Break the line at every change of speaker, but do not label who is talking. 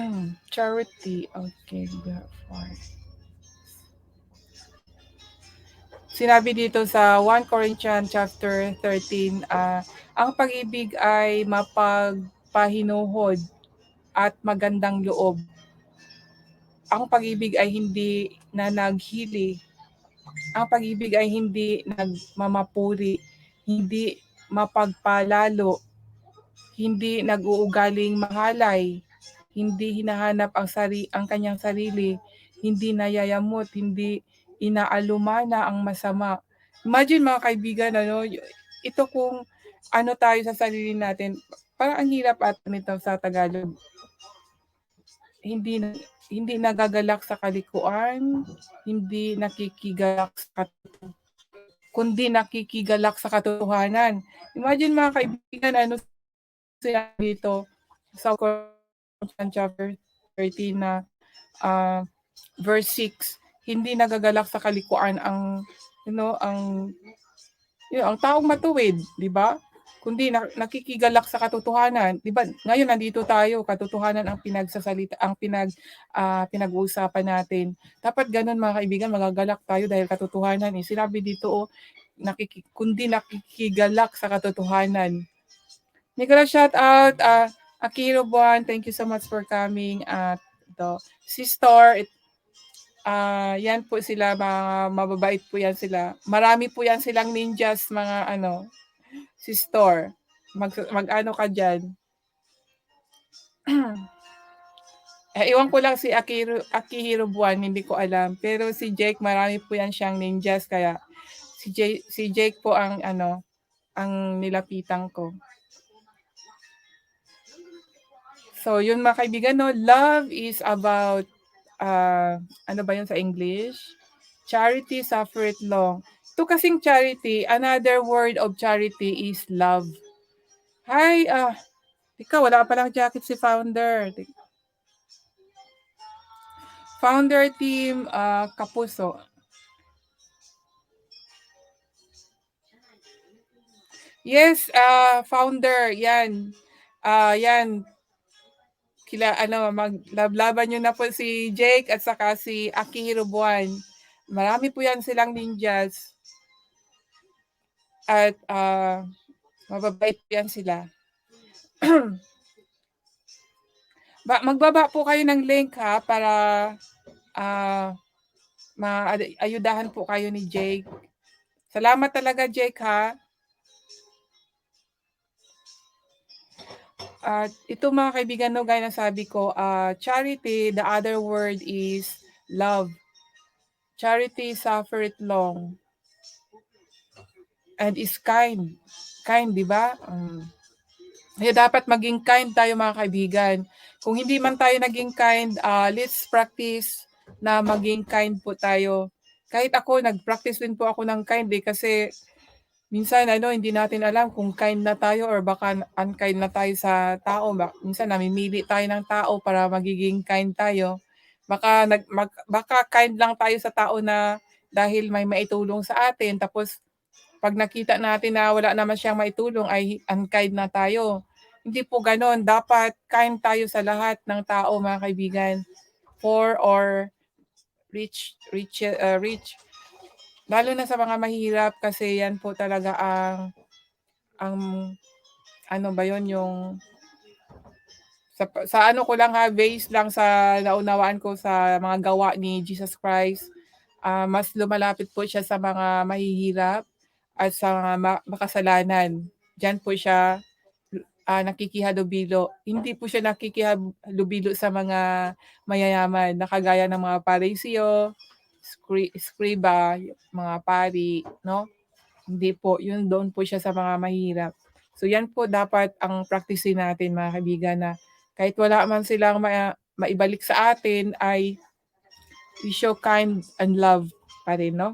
Hmm, charity. Okay, therefore. Sinabi dito sa 1 Corinthians chapter 13, ah, ang pag-ibig ay mapagpahinuhod at magandang loob. Ang pag-ibig ay hindi na naghili. Ang pag-ibig ay hindi nagmamapuri, hindi mapagpalalo, hindi nag-uugaling mahalay, hindi hinahanap ang sari ang kanyang sarili, hindi nayayamot, hindi inaalumana ang masama. Imagine mga kaibigan, ano, ito kung ano tayo sa sarili natin, parang ang hirap at nito sa Tagalog. Hindi hindi nagagalak sa kalikuan, hindi nakikigalak sa katotohanan, kundi nakikigalak sa katotohanan. Imagine mga kaibigan, ano sila dito sa chapter 13 na uh, verse 6 hindi nagagalak sa kalikuan ang you know ang you know, ang taong matuwid, 'di ba? Kundi na, nakikigalak sa katotohanan, 'di ba? Ngayon nandito tayo, katotohanan ang pinagsasalita, ang pinag uh, pinag-uusapan natin. Dapat ganun mga kaibigan, magagalak tayo dahil katotohanan. Eh. Sinabi dito oh, nakiki, kundi nakikigalak sa katotohanan. Nicola, shout out. Uh, Akiro Buwan, thank you so much for coming. At uh, si Sister, it, Ah, yan po sila, mga mababait po yan sila. Marami po yan silang ninjas, mga ano, si store. Mag, mag-ano ka dyan. eh, iwan ko lang si Akiro, Akihiro Buwan, hindi ko alam. Pero si Jake, marami po yan siyang ninjas, kaya si Jake, si Jake po ang ano, ang nilapitan ko. So, yun mga kaibigan, no, love is about uh, ano ba yun sa English? Charity suffereth long. Ito kasing charity, another word of charity is love. Hi, ah, uh, ikaw, wala pa lang jacket si founder. Founder team, uh, Kapuso. Yes, uh, founder, yan. Uh, yan, kila ano maglablaban niyo na po si Jake at saka si Akihiro Buwan. Marami po yan silang ninjas. At uh, mababait po yan sila. ba, magbaba po kayo ng link ha para uh, maayudahan po kayo ni Jake. Salamat talaga Jake ha. At ito mga kaibigan, no, gaya ng sabi ko, uh, charity, the other word is love. Charity suffereth long and is kind. Kind, di ba? Um, kaya dapat maging kind tayo mga kaibigan. Kung hindi man tayo naging kind, uh, let's practice na maging kind po tayo. Kahit ako, nag-practice din po ako ng kind eh, kasi minsan ano hindi natin alam kung kind na tayo or baka unkind na tayo sa tao. Minsan namimili tayo ng tao para magiging kind tayo. Baka nag mag, baka kind lang tayo sa tao na dahil may maitulong sa atin tapos pag nakita natin na wala naman siyang maitulong ay unkind na tayo. Hindi po ganoon. Dapat kind tayo sa lahat ng tao, mga kaibigan. Poor or rich, rich, uh, rich Lalo na sa mga mahirap kasi yan po talaga ang ang ano ba yon yung sa, sa ano ko lang ha, based lang sa naunawaan ko sa mga gawa ni Jesus Christ, uh, mas lumalapit po siya sa mga mahihirap at sa mga makasalanan. Diyan po siya uh, nakikihalubilo. Hindi po siya nakikihalubilo sa mga mayayaman, nakagaya ng mga parisio, scri- scriba, mga pari, no? Hindi po, yun doon po siya sa mga mahirap. So yan po dapat ang practice natin mga kaibigan na kahit wala man silang ma- maibalik sa atin ay we show kind and love pa rin, no?